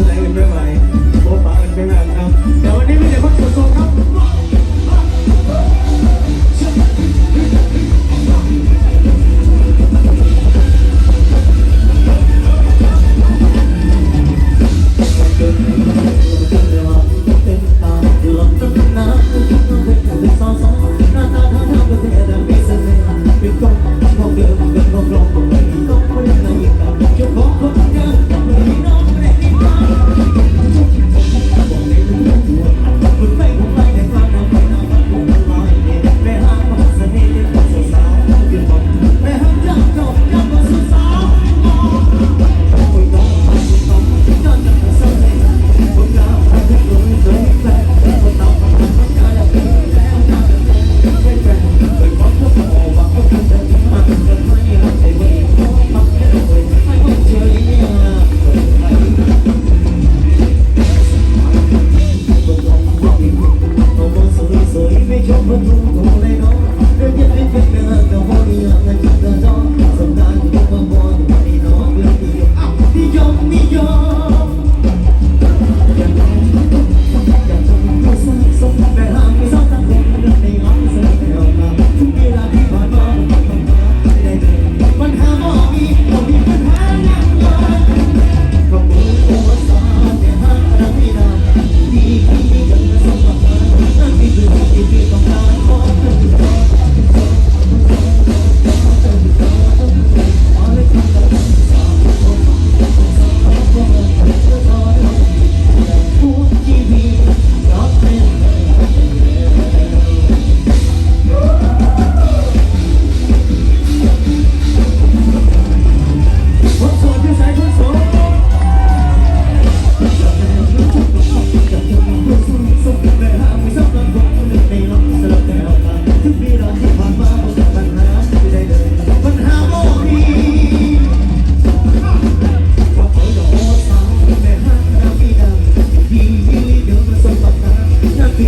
คนไหนกันไม่ไหว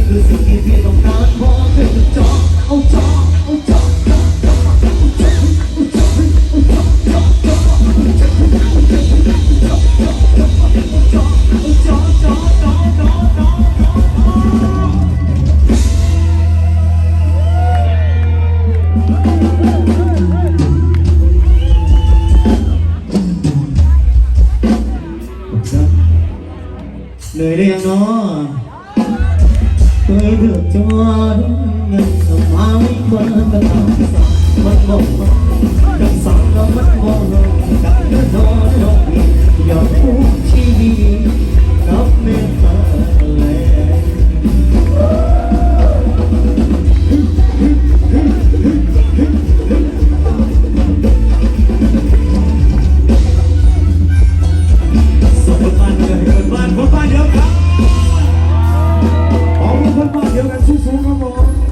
คือสิ่งที่พี่ต้องการพอเป็นจอเอาจอเอาจอเหนื่อยได้ยังเนาะ ยเดือดจนยัำมาไม่คนก็ต้องสั่งมันบอกกับสั่ก็มันบอกกักรโดดดอกอย่าพูดที่ดีกับเมตตเลยสมบัติเกิดบ้นผมบ้านเดียว Agora se julga